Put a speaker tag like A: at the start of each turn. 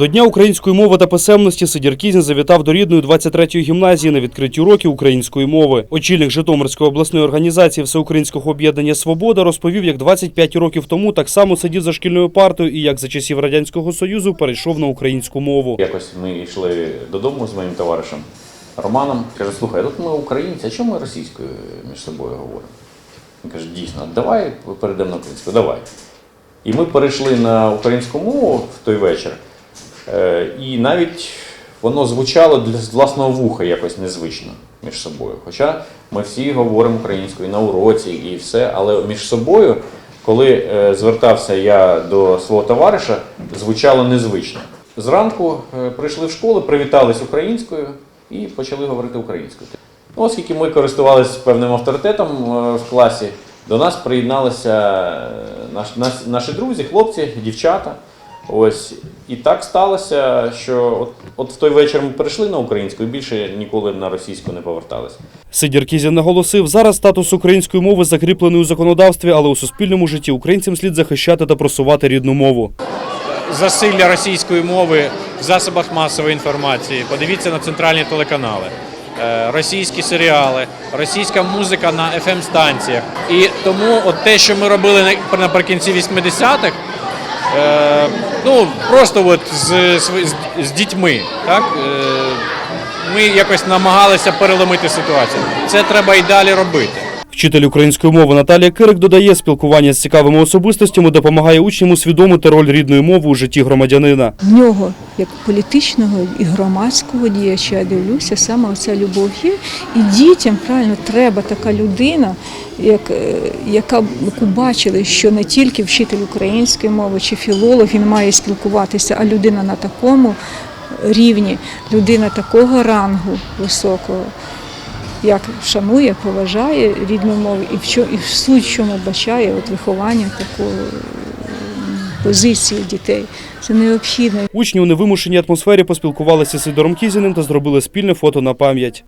A: До Дня української мови та писемності Сидір Кізін завітав до рідної 23-ї гімназії на відкритті уроків української мови. Очільник Житомирської обласної організації Всеукраїнського об'єднання Свобода розповів, як 25 років тому так само сидів за шкільною партою і як за часів радянського союзу перейшов на українську мову.
B: Якось ми йшли додому з моїм товаришем Романом. Каже, слухай, тут ми українці, а чому ми російською між собою говоримо? Він каже, дійсно, давай перейдемо на українську, давай. І ми перейшли на українську мову в той вечір, і навіть воно звучало для власного вуха якось незвично між собою. Хоча ми всі говоримо українською на уроці і все, але між собою, коли е, звертався я до свого товариша, звучало незвично. Зранку е, прийшли в школу, привітались українською і почали говорити українською. Ну, оскільки ми користувалися певним авторитетом е, в класі, до нас приєдналися е, наш, наш, наші друзі, хлопці, дівчата. Ось і так сталося, що от, от в той вечір ми перейшли на українську і більше ніколи на російську не поверталися.
A: Сидір Кізін наголосив, зараз статус української мови закріплений у законодавстві, але у суспільному житті українцям слід захищати та просувати рідну мову.
C: засилля російської мови в засобах масової інформації. Подивіться на центральні телеканали, Е, російські серіали, російська музика на fm станціях І тому от те, що ми робили наприкінці 80-х, е, ну просто от з, з, з дітьми, так. Е, ми якось намагалися переломити ситуацію. Це треба і далі робити.
A: Вчитель української мови Наталія Кирик додає, спілкування з цікавими особистостями допомагає учням усвідомити роль рідної мови у житті громадянина.
D: В нього, як політичного і громадського діяча, я дивлюся, саме оця любов є. І дітям правильно треба така людина, як, е, яка яку бачили, що не тільки вчитель української мови чи філолог він має спілкуватися, а людина на такому рівні, людина такого рангу високого. Як шанує, поважає рідну мову і в чому і в суть, чому бачає от виховання такого позиції дітей. Це необхідно.
A: Учні у невимушеній атмосфері поспілкувалися з Сидором Кізіним та зробили спільне фото на пам'ять.